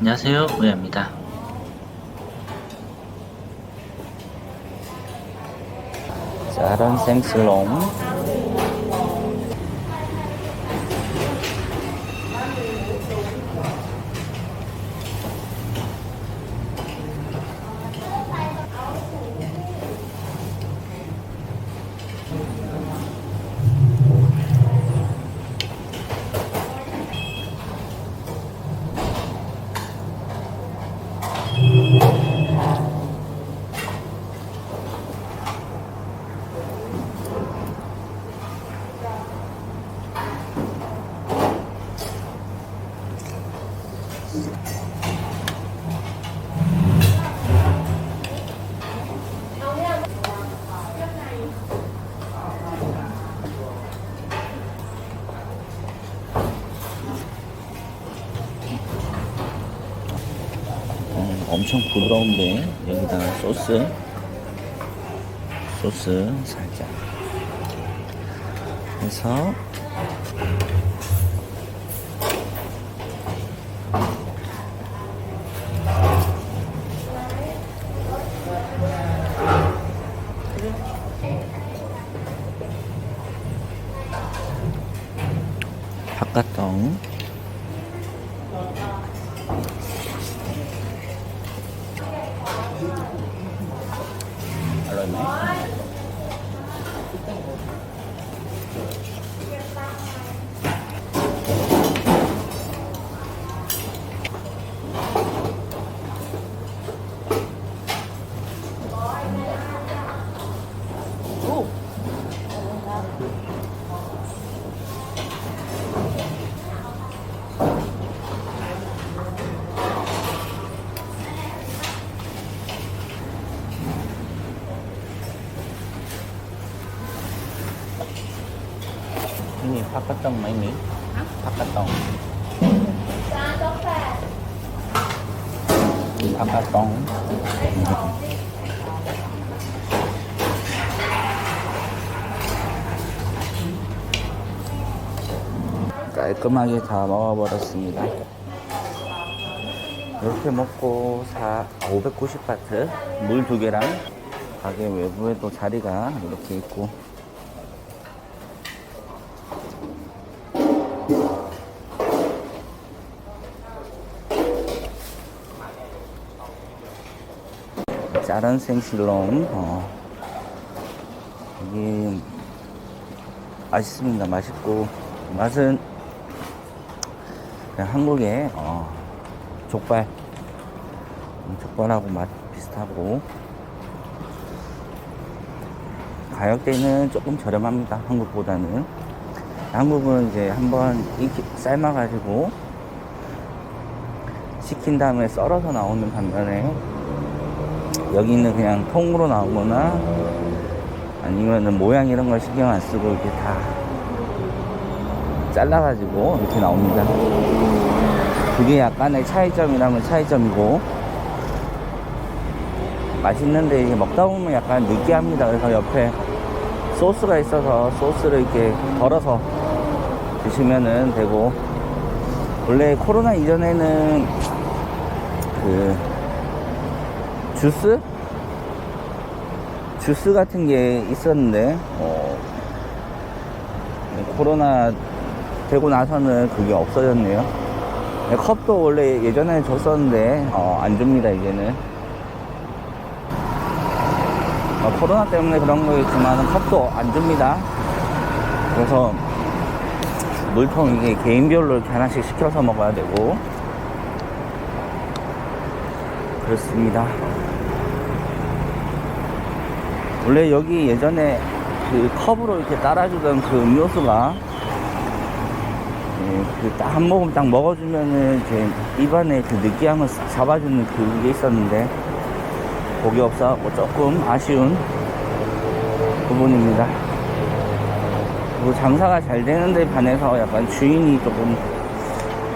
안녕하세요, 우야입니다. 짜란 생슬롱. 음, 엄청 부드러운데 여기다가 소스. 소스 살짝. 해서. 바깥동 바깥장 많이 아빠똥 깔끔하게 다 먹어버렸습니다. 이렇게 먹고 4, 590바트 물 두 개랑 가게 외부에도 자리가 이렇게 있고. 짜란 생실롱 어. 이게 맛있습니다. 맛있고. 맛은 그냥 한국의 어, 족발. 음, 족발하고 맛 비슷하고. 가격대는 조금 저렴합니다. 한국보다는. 한국은 이제 한번 삶아가지고 식힌 다음에 썰어서 나오는 반면에 여기는 그냥 통으로 나오거나 아니면은 모양 이런 걸 신경 안 쓰고 이렇게 다 잘라가지고 이렇게 나옵니다. 그게 약간의 차이점이라면 차이점이고 맛있는데 이게 먹다 보면 약간 느끼합니다. 그래서 옆에 소스가 있어서 소스를 이렇게 덜어서 드시면은 되고 원래 코로나 이전에는 그 주스? 주스 같은 게 있었는데, 어, 코로나 되고 나서는 그게 없어졌네요. 네, 컵도 원래 예전에 줬었는데, 어, 안 줍니다, 이제는. 어, 코로나 때문에 그런 거겠지만, 컵도 안 줍니다. 그래서, 물통 이게 개인별로 이렇게 하나씩 시켜서 먹어야 되고, 그렇습니다. 원래 여기 예전에 그 컵으로 이렇게 따라주던 그 음료수가 예, 그딱 한 모금 딱 먹어주면은 이제 입안에 그 느끼함을 싹 잡아주는 그게 있었는데 그게 없어갖고 조금 아쉬운 부분입니다. 그리고 장사가 잘 되는데 반해서 약간 주인이 조금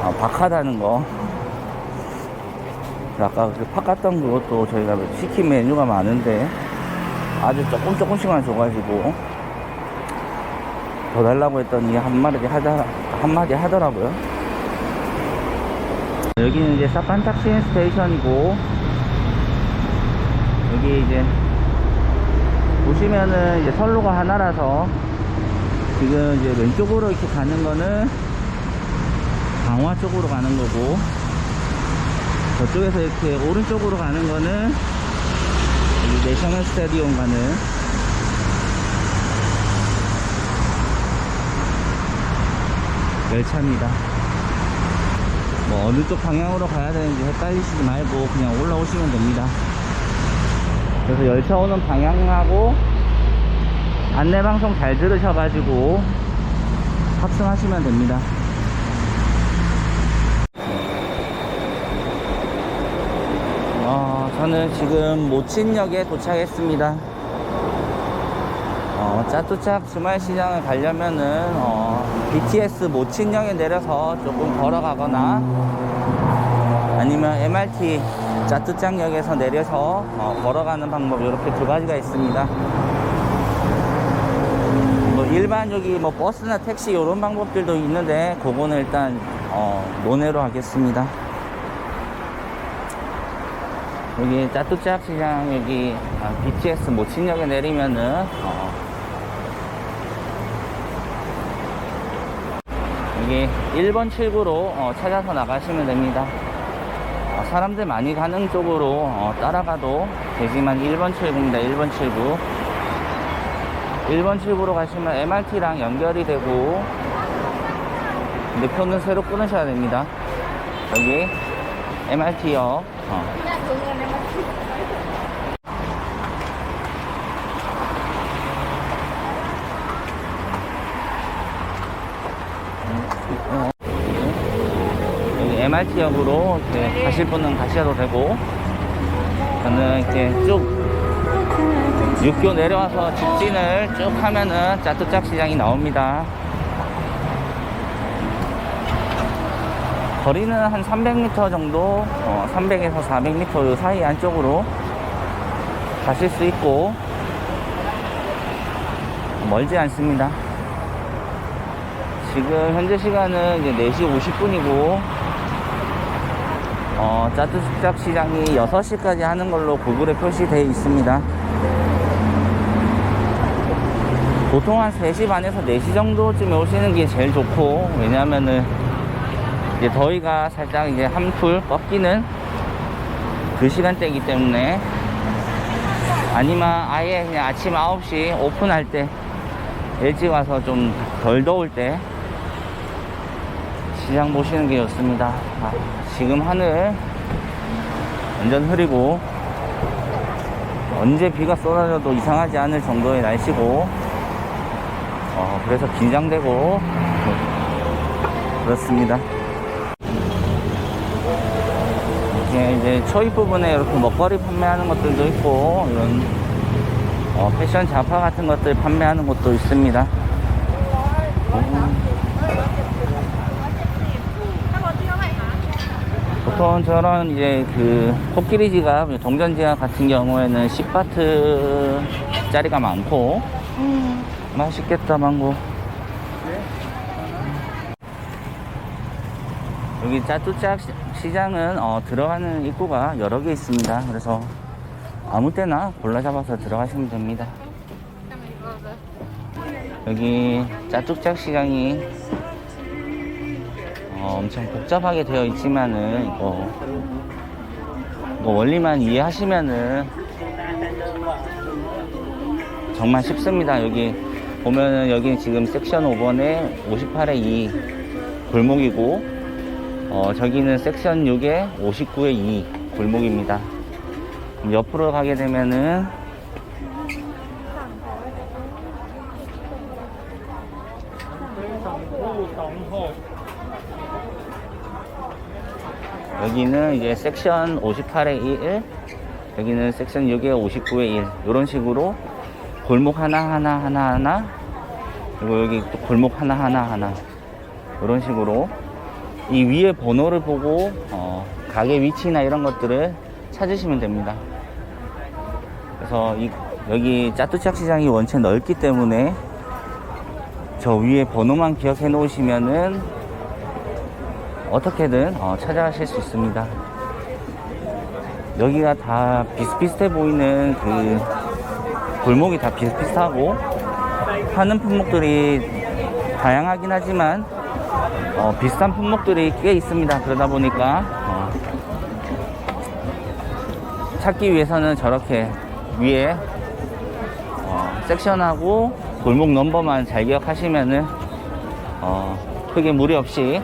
아, 박하다는 거. 아까 그 팍 갔던 그것도 저희가 시킨 메뉴가 많은데 아주 조금 조금씩만 줘가지고 더 달라고 했더니 한마디 하자 한마디 하더라고요. 여기는 이제 사판탁신 스테이션이고 여기 이제 보시면은 이제 선로가 하나라서 지금 이제 왼쪽으로 이렇게 가는 거는 강화 쪽으로 가는 거고 저쪽에서 이렇게 오른쪽으로 가는 거는 여기 내셔널 스타디움 가는 열차입니다. 뭐 어느 쪽 방향으로 가야 되는지 헷갈리시지 말고 그냥 올라오시면 됩니다. 그래서 열차 오는 방향하고 안내방송 잘 들으셔가지고 탑승하시면 됩니다. 어, 저는 지금 모친역에 도착했습니다. 어, 짜뚜짝 주말시장을 가려면은 어, BTS 모친역에 내려서 조금 걸어가거나 아니면 MRT 짜뚜짝역에서 내려서 어, 걸어가는 방법 이렇게 두 가지가 있습니다. 뭐 일반 여기 뭐 버스나 택시 이런 방법들도 있는데 그거는 일단 어, 논외로 하겠습니다. 여기 짜뚜짝 시장 여기 아, BTS 모친역에 내리면은 어, 여기 1번 출구로 어, 찾아서 나가시면 됩니다. 어, 사람들 많이 가는 쪽으로 어, 따라가도 되지만 1번 출구입니다. 1번 출구. 1번 출구로 가시면 MRT랑 연결이 되고 근데 표는 새로 끊으셔야 됩니다. 여기 MRT역 어, 여기 MRT역으로 이렇게 가실 분은 가셔도 되고 저는 이렇게 쭉 육교 내려와서 직진을 쭉 하면은 짜뚜짝 시장이 나옵니다. 거리는 한 300m 정도, 어, 300에서 400m 사이 안쪽으로 가실 수 있고 멀지 않습니다. 지금 현재 시간은 이제 4시 50분이고 어, 짜뚜짝 시장이 6시까지 하는 걸로 구글에 표시되어 있습니다. 보통 한 3시 반에서 4시 정도쯤에 오시는 게 제일 좋고 왜냐면은 이제 더위가 살짝 이제 한풀 꺾이는 그 시간대이기 때문에 아니면 아예 그냥 아침 9시 오픈할 때 일찍 와서 좀 덜 더울 때 시장 보시는 게 좋습니다. 아, 지금 하늘 완전 흐리고 언제 비가 쏟아져도 이상하지 않을 정도의 날씨고 어, 그래서 긴장되고 그렇습니다. 이렇게 이제 초입 부분에 이렇게 먹거리 판매하는 것들도 있고 이런 어, 패션 잡화 같은 것들 판매하는 곳도 있습니다. 보통 저런 이제 그 코끼리 지갑, 동전 지갑 같은 경우에는 10바트 짜리가 많고 맛있겠다 망고 여기 짜뚜짝 시- 시장은 어, 들어가는 입구가 여러 개 있습니다 그래서 아무 때나 골라 잡아서 들어가시면 됩니다 여기 짜뚜짝 시장이 어, 엄청 복잡하게 되어 있지만은 이거 뭐 원리만 이해하시면은 정말 쉽습니다. 여기 보면은 여기 지금 섹션 5번에 58에 2 골목이고 어, 저기는 섹션 6에 59에 2 골목입니다. 옆으로 가게 되면은 여기는 이제 섹션 58에 1, 여기는 섹션 6에 59에 1 이런 식으로 골목 하나 하나 하나 하나 그리고 여기 또 골목 하나 하나 하나 이런 식으로 이 위에 번호를 보고 어, 가게 위치나 이런 것들을 찾으시면 됩니다. 그래서 이, 여기 짜뚜짝 시장이 원체 넓기 때문에 저 위에 번호만 기억해 놓으시면은 어떻게든 어, 찾아가실 수 있습니다. 여기가 다 비슷비슷해 보이는 그 골목이 다 비슷비슷하고 파는 품목들이 다양하긴 하지만 어, 비슷한 품목들이 꽤 있습니다. 그러다 보니까 어, 찾기 위해서는 저렇게 위에 어, 섹션하고 골목 넘버만 잘 기억하시면은 어, 크게 무리 없이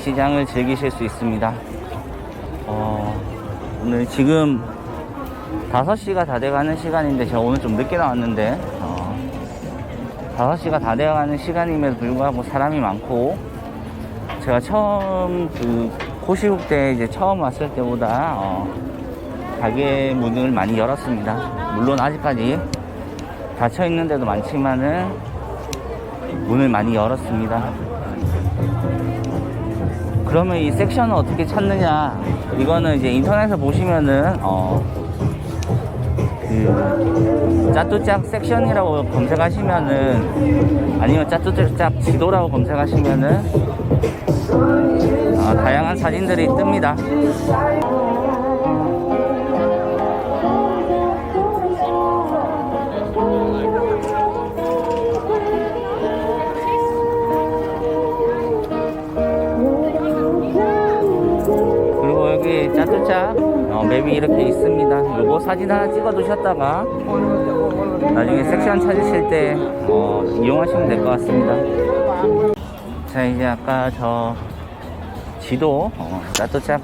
시장을 즐기실 수 있습니다. 어, 오늘 지금 5시가 다 돼가는 시간인데 제가 오늘 좀 늦게 나왔는데 어, 5시가 다 돼가는 시간임에도 불구하고 사람이 많고 제가 처음 그 코시국 때 이제 처음 왔을 때보다 어, 가게 문을 많이 열었습니다. 물론 아직까지 닫혀 있는 데도 많지만은 문을 많이 열었습니다. 그러면 이 섹션을 어떻게 찾느냐? 이거는 이제 인터넷에 보시면은 어, 그 짜뚜짝 섹션이라고 검색하시면은 아니면 짜뚜짝 지도라고 검색하시면은 어, 다양한 사진들이 뜹니다. 그리고 여기 짜뚜짝 어, 맵이 이렇게 있습니다. 요거 사진 하나 찍어 두셨다가 나중에 섹션 찾으실 때 어, 이용하시면 될 것 같습니다. 자 이제 아까 저 지도 어, 짜뚜짝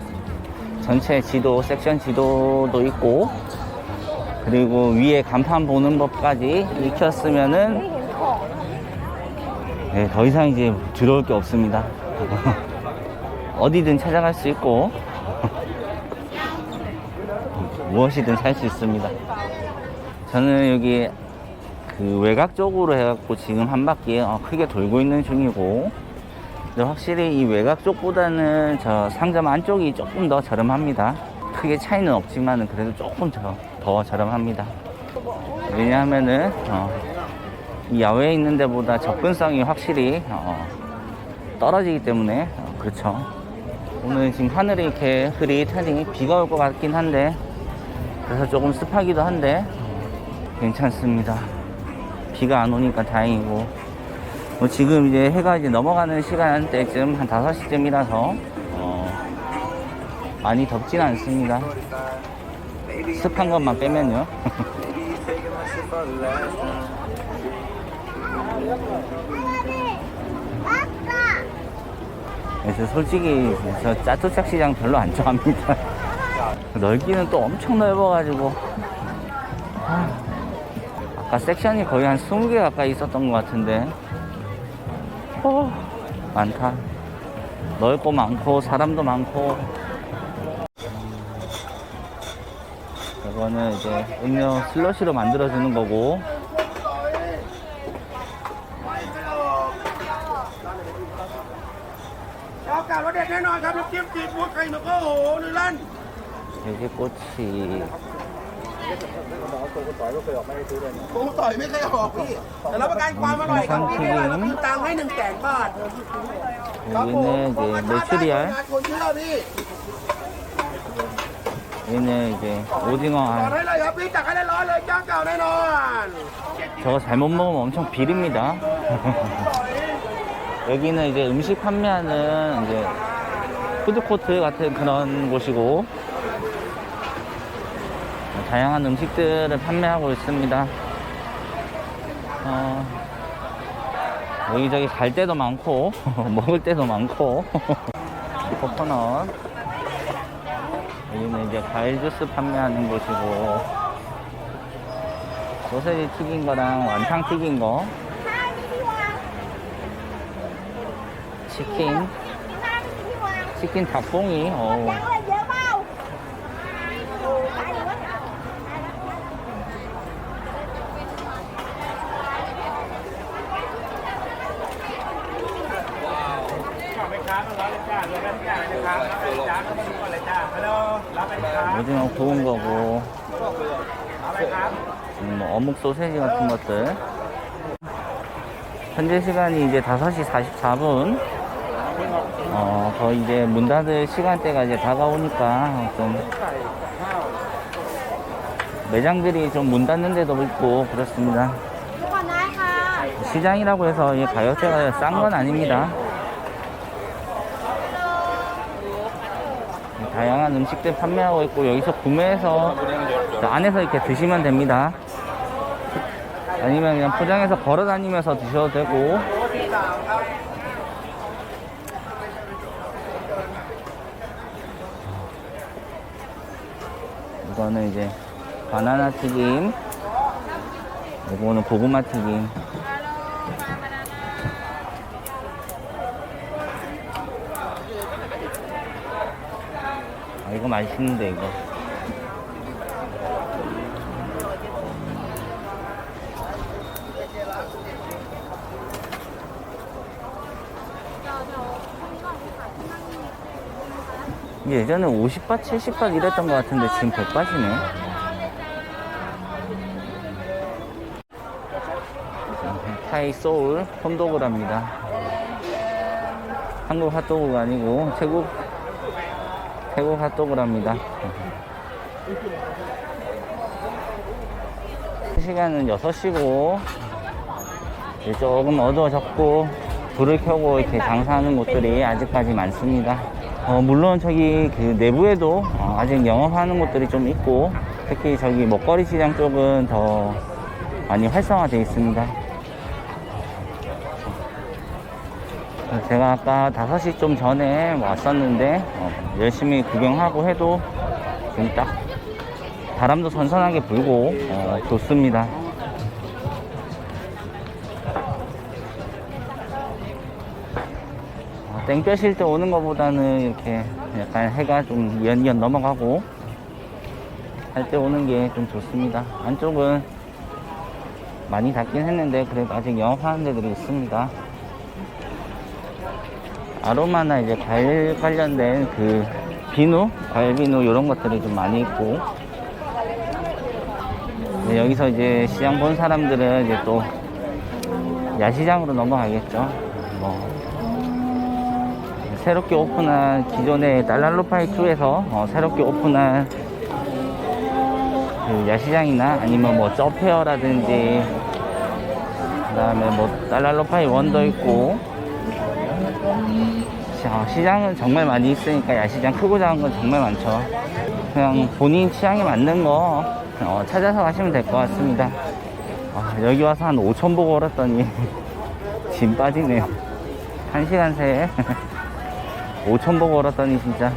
전체 지도 섹션 지도도 있고 그리고 위에 간판 보는 법까지 익혔으면은 네, 더 이상 이제 두려울 게 없습니다. 어디든 찾아갈 수 있고 무엇이든 살 수 있습니다. 저는 여기 그 외곽 쪽으로 해갖고 지금 한 바퀴 어, 크게 돌고 있는 중이고 근데 확실히 이 외곽 쪽보다는 저 상점 안쪽이 조금 더 저렴합니다. 크게 차이는 없지만 그래도 조금 더, 더 저렴합니다. 왜냐하면은 어, 이 야외에 있는 데보다 접근성이 확실히 어, 떨어지기 때문에 어, 그렇죠. 오늘 지금 하늘이 이렇게 흐릿하니 비가 올 것 같긴 한데 그래서 조금 습하기도 한데 괜찮습니다. 비가 안 오니까 다행이고 뭐 지금 이제 해가 이제 넘어가는 시간대쯤 한 5시쯤이라서 어, 많이 덥진 않습니다. 습한 것만 빼면요. 그래서 솔직히 저 짜투짝 시장 별로 안 좋아합니다. 넓기는 또 엄청 넓어가지고 아까 섹션이 거의 한 20개 가까이 있었던 것 같은데 어, 많다 넓고 많고 사람도 많고 이거는 이제 음료 슬러시로 만들어주는 거고 돼지 꽃이 ผมต่อยไม่เคยออกพี่แต่รับประกันความอร่อยครับพี่แล้วมีตังค์ให้หนึ่งแสนบาทครับผม 여기는 ผม 이제 มาท้าทาย 메추리알 งานคนเชื่อพี่ 얘는 이제 오징어 ต่อ 알 ได้เลยครับพี่จัดให้ได้ร้อยเลยเจ้าเก่าแน่นอน 저거 잘못 먹으면 엄청 비립니다. 여기는 이제 음식 판매하는 이제 푸드코트 같은 그런 곳이고 다양한 음식들을 판매하고 있습니다. 어, 여기저기 갈 때도 많고 먹을 때도 많고. 코코넛. 여기는 이제 과일 주스 판매하는 곳이고 소세지 튀긴 거랑 완탕 튀긴 거. 치킨. 치킨 닭봉이 어우 오징어 있고 음, 어묵 소세지 같은 것들. 현재 시간이 이제 5시 44분. 어, 거의 이제 문 닫을 시간대가 이제 다가오니까 좀 매장들이 좀 문 닫는 데도 있고 그렇습니다. 시장이라고 해서 가격대가 싼 건 아닙니다. 다양한 음식들 판매하고 있고 여기서 구매해서 안에서 이렇게 드시면 됩니다. 아니면 그냥 포장해서 걸어 다니면서 드셔도 되고 이거는 이제 바나나 튀김 이거는 고구마 튀김 이거 맛있는데 이거. 예전에 50바 70바 이랬던 것 같은데 지금 100바시네. 타이 소울 홈도그랍니다. 한국 핫도그가 아니고 태국 태국 핫도그랍니다. 시간은 6시고 조금 어두워졌고 불을 켜고 이렇게 장사하는 곳들이 아직까지 많습니다. 어, 물론 저기 그 내부에도 어, 아직 영업하는 곳들이 좀 있고 특히 저기 먹거리 시장 쪽은 더 많이 활성화되어 있습니다. 제가 아까 5시 좀 전에 왔었는데 어, 열심히 구경하고 해도 지금 딱 바람도 선선하게 불고 어, 좋습니다. 어, 땡볕일 때 오는 것보다는 이렇게 약간 해가 좀 연연 넘어가고 할 때 오는 게 좀 좋습니다. 안쪽은 많이 닫긴 했는데 그래도 아직 영업하는 데들이 있습니다. 아로마나 이제 과일 관련된 그 비누, 과일 비누 이런 것들이 좀 많이 있고. 네, 여기서 이제 시장 본 사람들은 이제 또 야시장으로 넘어가겠죠. 뭐. 새롭게 오픈한 기존의 달랄로파이 2에서 어, 새롭게 오픈한 그 야시장이나 아니면 뭐 저페어라든지 그 다음에 뭐 달랄로파이 원도 있고 어, 시장은 정말 많이 있으니까 야시장 크고 작은 건 정말 많죠. 그냥 본인 취향에 맞는 거 어, 찾아서 가시면 될 것 같습니다. 아, 여기 와서 한 5천 보고 걸었더니 짐 빠지네요. 한 시간 새에 5천 보고 걸었더니 진짜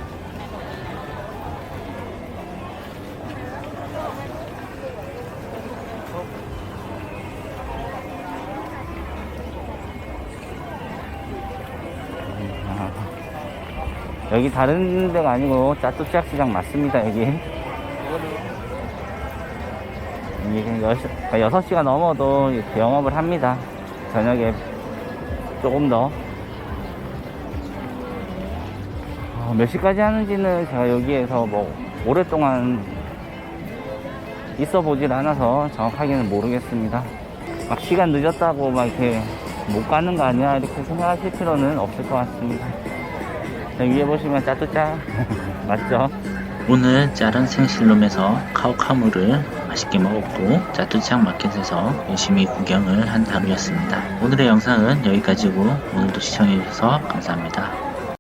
여기 다른 데가 아니고 짜뚜짝 시장 맞습니다 여기. 이게 6, 시가 넘어도 이렇게 영업을 합니다. 저녁에 조금 더. 어, 몇 시까지 하는지는 제가 여기에서 뭐 오랫동안 있어 보질 않아서 정확하게는 모르겠습니다. 막 시간 늦었다고 막 이렇게 못 가는 거 아니야? 이렇게 생각하실 필요는 없을 것 같습니다. 자, 위에 보시면 짜뚜짜 맞죠? 오늘 짜른 생실롬에서 카오카무를 맛있게 먹었고 짜뚜창 마켓에서 열심히 구경을 한 하루였습니다. 오늘의 영상은 여기까지고 오늘도 시청해주셔서 감사합니다.